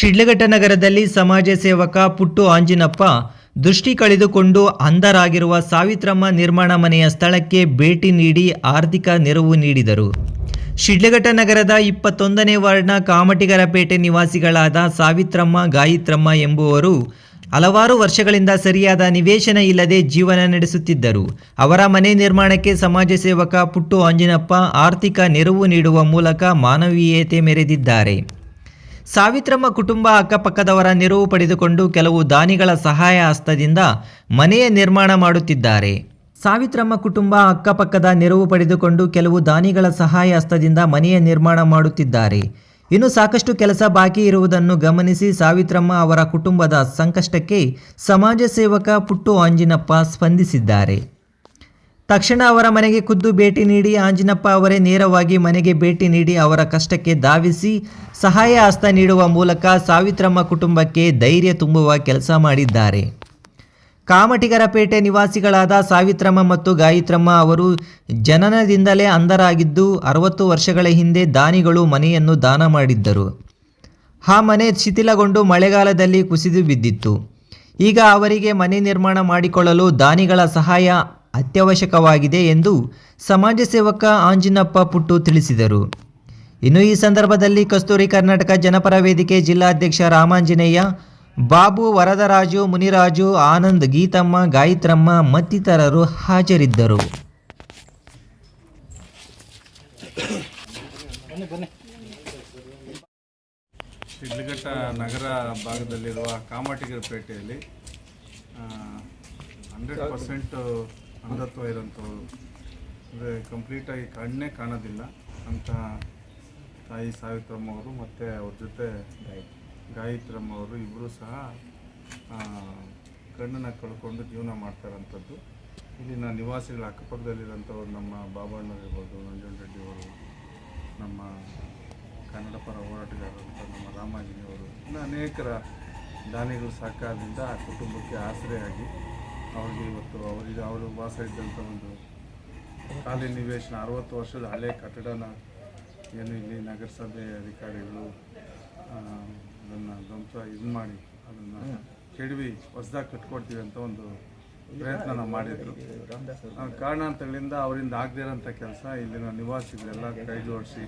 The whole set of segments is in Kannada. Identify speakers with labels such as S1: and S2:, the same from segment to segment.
S1: ಶಿಡ್ಲಘಟ್ಟ ನಗರದಲ್ಲಿ ಸಮಾಜ ಸೇವಕ ಪುಟ್ಟು ಆಂಜಿನಪ್ಪ ದೃಷ್ಟಿ ಕಳೆದುಕೊಂಡು ಅಂಧರಾಗಿರುವ ಸಾವಿತ್ರಮ್ಮ ನಿರ್ಮಾಣ ಮನೆಯ ಸ್ಥಳಕ್ಕೆ ಭೇಟಿ ನೀಡಿ ಆರ್ಥಿಕ ನೆರವು ನೀಡಿದರು. ಶಿಡ್ಲಘಟ್ಟ ನಗರದ ಇಪ್ಪತ್ತೊಂದನೇ ವಾರ್ಡ್ನ ಕಾಮಟಿಗರಪೇಟೆ ನಿವಾಸಿಗಳಾದ ಸಾವಿತ್ರಮ್ಮ, ಗಾಯಿತ್ರಮ್ಮ ಎಂಬುವರು ಹಲವಾರು ವರ್ಷಗಳಿಂದ ಸರಿಯಾದ ನಿವೇಶನ ಇಲ್ಲದೆ ಜೀವನ ನಡೆಸುತ್ತಿದ್ದರು. ಅವರ ಮನೆ ನಿರ್ಮಾಣಕ್ಕೆ ಸಮಾಜ ಸೇವಕ ಪುಟ್ಟು ಆಂಜಿನಪ್ಪ ಆರ್ಥಿಕ ನೆರವು ನೀಡುವ ಮೂಲಕ ಮಾನವೀಯತೆ ಮೆರೆದಿದ್ದಾರೆ. ಸಾವಿತ್ರಮ್ಮ ಕುಟುಂಬ ಅಕ್ಕಪಕ್ಕದವರ ನೆರವು ಪಡೆದುಕೊಂಡು ಕೆಲವು ದಾನಿಗಳ ಸಹಾಯ ಹಸ್ತದಿಂದ ಮನೆಯ ನಿರ್ಮಾಣ ಮಾಡುತ್ತಿದ್ದಾರೆ. ಸಾವಿತ್ರಮ್ಮ ಕುಟುಂಬ ಅಕ್ಕಪಕ್ಕದ ನೆರವು ಪಡೆದುಕೊಂಡು ಕೆಲವು ದಾನಿಗಳ ಸಹಾಯ ಹಸ್ತದಿಂದ ಮನೆಯ ನಿರ್ಮಾಣ ಮಾಡುತ್ತಿದ್ದಾರೆ. ಇನ್ನು ಸಾಕಷ್ಟು ಕೆಲಸ ಬಾಕಿ ಇರುವುದನ್ನು ಗಮನಿಸಿ ಸಾವಿತ್ರಮ್ಮ ಅವರ ಕುಟುಂಬದ ಸಂಕಷ್ಟಕ್ಕೆ ಸಮಾಜ ಸೇವಕ ಪುಟ್ಟು ಆಂಜಿನಪ್ಪ ಸ್ಪಂದಿಸಿದ್ದಾರೆ. ತಕ್ಷಣ ಅವರ ಮನೆಗೆ ಖುದ್ದು ಭೇಟಿ ನೀಡಿ ಆಂಜಿನಪ್ಪ ಅವರೇ ನೇರವಾಗಿ ಮನೆಗೆ ಭೇಟಿ ನೀಡಿ ಅವರ ಕಷ್ಟಕ್ಕೆ ಧಾವಿಸಿ ಸಹಾಯ ಹಸ್ತ ನೀಡುವ ಮೂಲಕ ಸಾವಿತ್ರಮ್ಮ ಕುಟುಂಬಕ್ಕೆ ಧೈರ್ಯ ತುಂಬುವ ಕೆಲಸ ಮಾಡಿದ್ದಾರೆ. ಕಾಮಟಿಗರ ಪೇಟೆ ನಿವಾಸಿಗಳಾದ ಸಾವಿತ್ರಮ್ಮ ಮತ್ತು ಗಾಯತ್ರಮ್ಮ ಅವರು ಜನನದಿಂದಲೇ ಅಂಧರಾಗಿದ್ದು ಅರವತ್ತು ವರ್ಷಗಳ ಹಿಂದೆ ದಾನಿಗಳು ಮನೆಯನ್ನು ದಾನ ಮಾಡಿದ್ದರು. ಆ ಮನೆ ಶಿಥಿಲಗೊಂಡು ಮಳೆಗಾಲದಲ್ಲಿ ಕುಸಿದು ಬಿದ್ದಿತ್ತು. ಈಗ ಅವರಿಗೆ ಮನೆ ನಿರ್ಮಾಣ ಮಾಡಿಕೊಳ್ಳಲು ದಾನಿಗಳ ಸಹಾಯ ಅತ್ಯವಶ್ಯಕವಾಗಿದೆ ಎಂದು ಸಮಾಜ ಸೇವಕ ಆಂಜಿನಪ್ಪ ಪುಟ್ಟು ತಿಳಿಸಿದರು. ಇನ್ನು ಈ ಸಂದರ್ಭದಲ್ಲಿ ಕಸ್ತೂರಿ ಕರ್ನಾಟಕ ಜನಪರ ವೇದಿಕೆ ಜಿಲ್ಲಾಧ್ಯಕ್ಷ ರಾಮಾಂಜನೇಯ, ಬಾಬು ವರದರಾಜು, ಮುನಿರಾಜು, ಆನಂದ್ ಗೀತಮ್ಮ, ಗಾಯತ್ರಮ್ಮ ಮತ್ತಿತರರು ಹಾಜರಿದ್ದರು.
S2: ಶಿಡ್ಲಘಟ್ಟ ನಗರ ಭಾಗದಲ್ಲಿರುವ ಕಾಮಟಿಗರ ಪೇಟೆಯಲ್ಲಿ ಹಂಡ್ರೆಡ್ ಪರ್ಸೆಂಟ್ ಅಂಧತ್ವ ಇರೋಂಥವ್ರು ಅಂದರೆ ಕಂಪ್ಲೀಟಾಗಿ ಕಣ್ಣೇ ಕಾಣೋದಿಲ್ಲ. ಅಂತ ತಾಯಿ ಸಾವಿತ್ರಮ್ಮ ಅವರು ಮತ್ತು ಅವ್ರ ಜೊತೆ ಗಾಯತ್ರಮ್ಮ ಅವರು ಇಬ್ಬರು ಸಹ ಕಣ್ಣನ್ನು ಕಳ್ಕೊಂಡು ಜೀವನ ಮಾಡ್ತಾರಂಥದ್ದು. ಇಲ್ಲಿನ ನಿವಾಸಿಗಳ ಅಕ್ಕಪಕ್ಕದಲ್ಲಿರೋಂಥವ್ರು ನಮ್ಮ ಬಾಬಣ್ಣರಿರ್ಬೋದು ನಂಜನ್ ರೆಡ್ಡಿ ಅವರು, ನಮ್ಮ ಕನ್ನಡ ಪರ ಹೋರಾಟಗಾರರು ನಮ್ಮ ರಾಮಾಜಿನಿಯವರು. ಇನ್ನು ಅನೇಕರ ದಾನಿಗಳು ಸಹಕಾರದಿಂದ ಆ ಕುಟುಂಬಕ್ಕೆ ಆಸರೆಯಾಗಿ ಅವ್ರಿಗೆ ಇವತ್ತು ಅವರಿಗೆ ಅವರು ವಾಸ ಇದ್ದಂಥ ಒಂದು ಖಾಲಿ ನಿವೇಶನ ಅರವತ್ತು ವರ್ಷದ ಹಳೆ ಕಟ್ಟಡನ ಏನು ಇಲ್ಲಿ ನಗರಸಭೆ ಅಧಿಕಾರಿಗಳು ಅದನ್ನು ಧ್ವಂಸ ಇದು ಮಾಡಿ ಅದನ್ನು ಕೆಡವಿ ಹೊಸದಾಗಿ ಕಟ್ಕೊಡ್ತೀವಿ ಅಂತ ಒಂದು ಪ್ರಯತ್ನ ನಾವು ಮಾಡಿದ್ರು. ಆ ಕಾರಣಾಂತರಗಳಿಂದ ಅವರಿಂದ ಆಗದೇ ಇರೋಂಥ ಕೆಲಸ ಇಲ್ಲಿನ ನಿವಾಸಿಗಳೆಲ್ಲ ಕೈ ಜೋಡಿಸಿ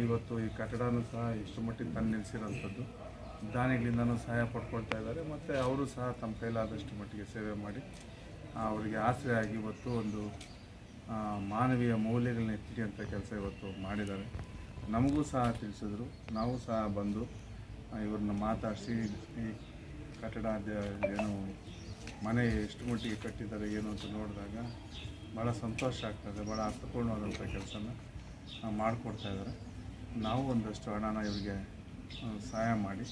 S2: ಇವತ್ತು ಈ ಕಟ್ಟಡನೂ ಸಹ ಇಷ್ಟು ಮಟ್ಟಿಗೆ ತಂದು ನಿಲ್ಲಿಸಿರೋಂಥದ್ದು ದಾನಿಗಳಿಂದನೂ ಸಹಾಯ ಪಡ್ಕೊಳ್ತಾ ಇದ್ದಾರೆ. ಮತ್ತು ಅವರು ಸಹ ತಮ್ಮ ಕೈಲಾದಷ್ಟು ಮಟ್ಟಿಗೆ ಸೇವೆ ಮಾಡಿ ಅವರಿಗೆ ಆಸರೆ ಆಗಿ ಇವತ್ತು ಒಂದು ಮಾನವೀಯ ಮೌಲ್ಯಗಳನ್ನ ಎತ್ತಿಡಿಯಂಥ ಕೆಲಸ ಇವತ್ತು ಮಾಡಿದ್ದಾರೆ. ನಮಗೂ ಸಹ ತಿಳಿಸಿದ್ರು. ನಾವು ಸಹ ಬಂದು ಇವ್ರನ್ನ ಮಾತಾಡಿಸಿ, ಈ ಕಟ್ಟಡ ಏನು, ಮನೆ ಎಷ್ಟು ಮಟ್ಟಿಗೆ ಕಟ್ಟಿದ್ದಾರೆ, ಏನು ಅಂತ ನೋಡಿದಾಗ ಭಾಳ ಸಂತೋಷ ಆಗ್ತದೆ. ಭಾಳ ಅರ್ಥಪೂರ್ಣವಾದಂಥ ಕೆಲಸನ ಮಾಡಿಕೊಡ್ತಾ ಇದ್ದಾರೆ. ನಾವು ಒಂದಷ್ಟು ಹಣನ ಇವರಿಗೆ ಸಹಾಯ ಮಾಡಿ.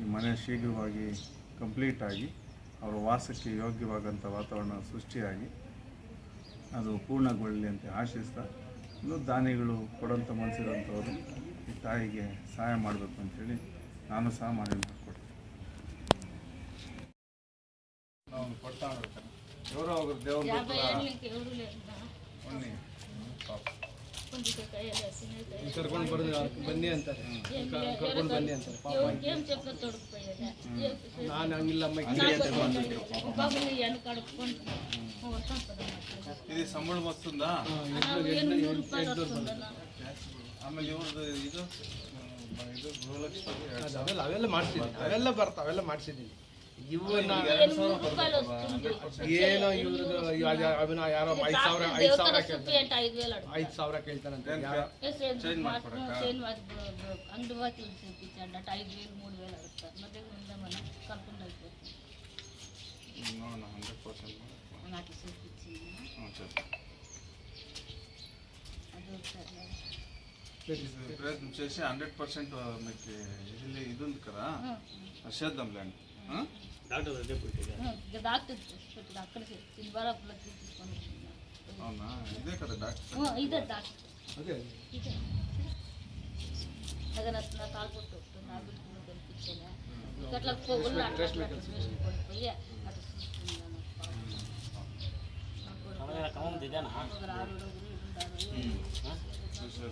S2: ಈ ಮನೆ ಶೀಘ್ರವಾಗಿ ಕಂಪ್ಲೀಟಾಗಿ ಅವರ ವಾಸಕ್ಕೆ ಯೋಗ್ಯವಾದಂಥ ವಾತಾವರಣ ಸೃಷ್ಟಿಯಾಗಿ ಅದು ಪೂರ್ಣಗೊಳ್ಳಲಿ ಅಂತ ಆಶಿಸ್ತಾ ಇನ್ನು ದಾನಿಗಳು ಕೊಡೋಂಥ ಮನಸ್ಸಿರೋಂಥವ್ರು ಈ ತಾಯಿಗೆ ಸಹಾಯ ಮಾಡಬೇಕು ಅಂಥೇಳಿ ನಾನು ಸಹ ಮಾಡಿ ಮಾಡಿಕೊಡ್ತೀನಿ. ನಾವು ಕೊಡ್ತಾ
S3: ಇವರು ಅವ್ರ ಪಾಪ.
S4: ಕರ್ಕೊಂಡು ಬರೋದು ಬನ್ನಿ ಅಂತಾರೆ ಕರ್ಕೊಂಡು ಬನ್ನಿ ಅಂತಾರೆ
S3: ಪಾಪ
S4: ನಾನು ಹಂಗಿಲ್ಲಮ್ಮ
S3: ಇದು ಸಂಬಳ ಬಸ್ಸುಂದ
S2: ಆಮೇಲೆ ಇವ್ರದ್ದು ಇದು ಇದು ಗೃಹಲಕ್ಷ್ಮಿ
S4: ಅವೆಲ್ಲ ಅವೆಲ್ಲ ಮಾಡ್ಸಿದ್ದೀನಿ ಅವೆಲ್ಲ ಬರ್ತಾವೆಲ್ಲ ಮಾಡ್ಸಿದ್ದೀನಿ ಇವನ್ನ
S3: ఎనిమిది రూపాయలు వస్తుంది
S4: ಏನೋ ಇವ್ರದ್ದು ಇವಾಗ ಅವನ ಯಾರೋ ಐದು ಸಾವಿರ ಐದು ಸಾವಿರ
S3: దేవతల సుత్తి
S4: ಕೇಳ್ತಾನೆ
S3: అంటే ఐదు వేలు అడుగు
S4: ಐದು ಸಾವಿರ ಕೇಳ್ತಾನಂತೆ ಯಾರೋ
S3: అందుబాటులో చూపించండి అటు ఐదు వేలు మూడు వేలు అడుగుతారు మా దగ్గర ఉందామని కలుపుకుంటూ అయిపోతుంది
S2: ನೋಡೋಣ ಹಂಡ್ರೆಡ್ పర్సెంట్
S3: నాకు చూపించింది
S2: చెప్పు
S3: అది ఒకసారి
S2: ఇది ప్రయత్నం చేసి హండ్రెడ్ పర్సెంట్ మీకు ఇది ఇది ఉంది కదా అది చేద్దాంలేండి ఆ?
S3: డాక్టర్ పెట్టింది అక్కడ సిల్వరాపులో తీసుకొని వచ్చింది.
S2: అవునా ఇదే కదా డాక్టర్
S3: ఆ, ఇదే డాక్టర్
S4: ಅದೇ
S3: ఇదే దగ్గర నా కాలు కొట్టు నా బిడ్డను కనిపించేలా అట్లా పొగులు అట్లా అట్లా అట్లా వేసుకొని అట్లా చూస్తున్నాను ఆరు రోజులు ఉండాలి
S2: చూసారు